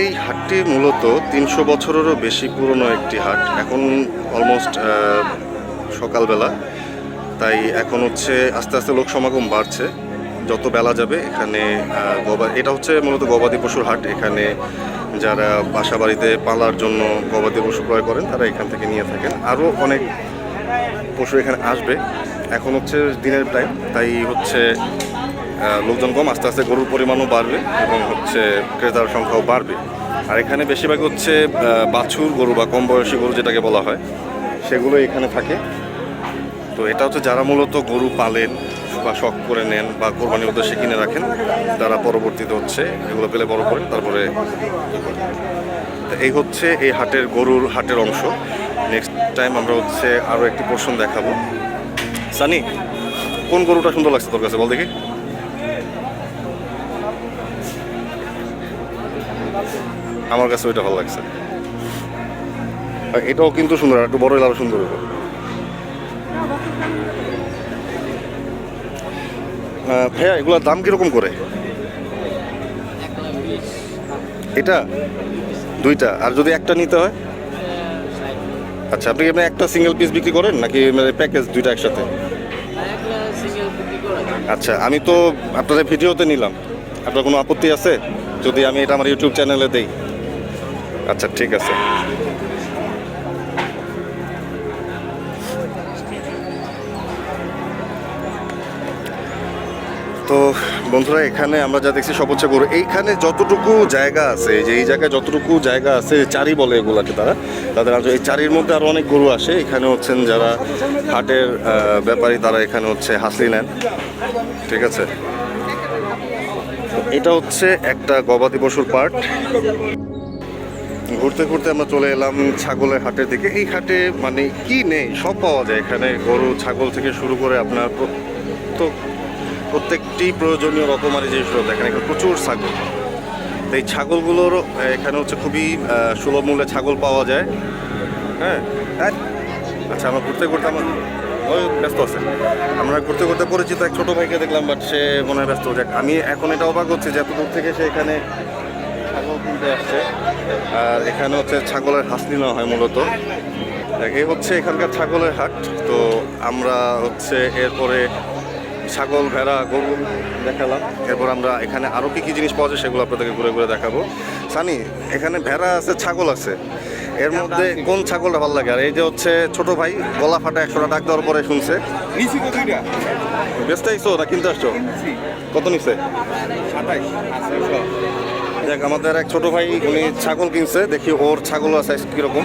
এই হাটটি মূলত তিনশো বছরেরও বেশি পুরনো একটি হাট। এখন অলমোস্ট সকালবেলা। তাই এখন হচ্ছে আস্তে আস্তে লোক সমাগম বাড়ছে। যত বেলা যাবে এখানে গবা, এটা হচ্ছে মূলত গবাদি পশুর হাট। এখানে যারা বাসা বাড়িতে পালার জন্য গবাদি পশু ক্রয় করেন, তারা এখান থেকে নিয়ে থাকেন। আরও অনেক পশু এখানে আসবে। এখন হচ্ছে দিনের টাইম তাই হচ্ছে লোকজন কম, আস্তে আস্তে গরুর পরিমাণও বাড়বে এবং হচ্ছে ক্রেতার সংখ্যাও বাড়বে। আর এখানে বেশিরভাগ হচ্ছে বাছুর গরু বা কম বয়সী গরু যেটাকে বলা হয় সেগুলো এখানে থাকে। তো এটা হচ্ছে যারা মূলত গরু পালেন বা শখ করে নেন বা কোরবানির উদ্দেশ্যে কিনে রাখেন, তারা পরবর্তীতে হচ্ছে এগুলো পেলে বড় করেন তারপরে তো এই হচ্ছে এই হাটের গরুর হাটের অংশ। নেক্সট টাইম আমরা হচ্ছে আরও একটি পোর্শন দেখাবো। সানি, কোন গরুটা সুন্দর লাগছে তোর কাছে? বল দেখি। আমার কাছে ওইটা ভালো লাগছে। আর এটাও কিন্তু সুন্দর একটু বড় হলে আরও সুন্দর হবে ভাইয়া এগুলোর দাম কীরকম করে? এটা? দুইটা? আর যদি একটা নিতে হয়? আচ্ছা আপনি কি এমনি একটা সিঙ্গেল পিস বিক্রি করেন নাকি মানে প্যাকেজ দুইটা একসাথে? আচ্ছা আমি তো আপনাদের ভিডিওতে নিলাম। আপনার কোনো আপত্তি আছে? যদি আমি এটা আমার ইউটিউব চ্যানেলে দেই। আচ্ছা ঠিক আছে। তো বন্ধুরা, এখানে আমরা যা দেখছি সব হচ্ছে গরু। এইখানে যতটুকু জায়গা আছে যে এই জায়গায় যতটুকু জায়গা আছে চারি বলে এগুলাকে তারা, তাদের আর এই চারির মধ্যে আরও অনেক গরু আসে। এখানে হচ্ছেন যারা হাটের ব্যাপারী, তারা এখানে হচ্ছে হাসলি নেন। ঠিক আছে? এটা হচ্ছে একটা গবাদি পশুর পার্ট ঘুরতে ঘুরতে আমরা চলে এলাম ছাগলের হাটের দিকে। এই হাটে মানে কি নেই? সব পাওয়া যায় এখানে। গরু, ছাগল থেকে শুরু করে আপনার প্রত্যেক, প্রত্যেকটি প্রয়োজনীয় রকমারি জিনিস দেখেন এখানে প্রচুর ছাগল। এই ছাগলগুলোর, এখানে হচ্ছে খুবই সুলভ মূল্যে ছাগল পাওয়া যায়। হ্যাঁ? হ্যাঁ। আচ্ছা আমরা ঘুরতে ঘুরতে আমার ওই ব্যস্ত আছে। আমরা ঘুরতে ঘুরতে পরিচিত এক ছোটো ভাইকে দেখলাম বাট সে মনে হয় ব্যস্ত। যাক, আমি এখন এটা অবাক হচ্ছে যে এত দূর থেকে সে এখানে ছাগল কিনতে আসছে। আর এখানে হচ্ছে ছাগলের হাসলি নেওয়া হয় মূলত। এই হচ্ছে এখানকার ছাগলের হাট। তো আমরা হচ্ছে এরপরে ছাগল, ভেড়া, গরু দেখালাম। এরপর আমরা এখানে আরও কী কী জিনিস পাওয়া যায় সেগুলো আপনাদেরকে ঘুরে ঘুরে দেখাবো। সানি, এখানে ভেড়া আছে, ছাগল আছে। এর মধ্যে কোন ছাগলটা ভালো লাগে? আর এই যে হচ্ছে ছোট ভাই গলা ফাটা একশোটা ডাক দেওয়ার পরে শুনছে। নিচি তো ব্যস্ত আইসো না কিনতে আসছো? কত নিচ্ছে দেখ আমাদের এক ছোট ভাই উনি ছাগল কিনছে দেখি ওর ছাগল আছে কীরকম।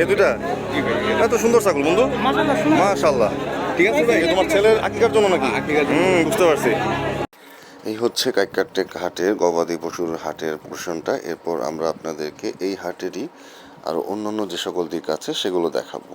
এই দুইটা? এত সুন্দর ছাগল বন্ধু। মাশাল্লাহ ঠিক আছে ভাই। তোমার ছেলের আকিকার জন্য নাকি। হুম বুঝতে পারছি। এই হচ্ছে কাইকারটেক হাটের, গবাদি পশুর হাটের পোর্শনটা। এরপর আমরা আপনাদেরকে এই হাটেরই আরও অন্যান্য যে সকল দিক আছে সেগুলো দেখাবো।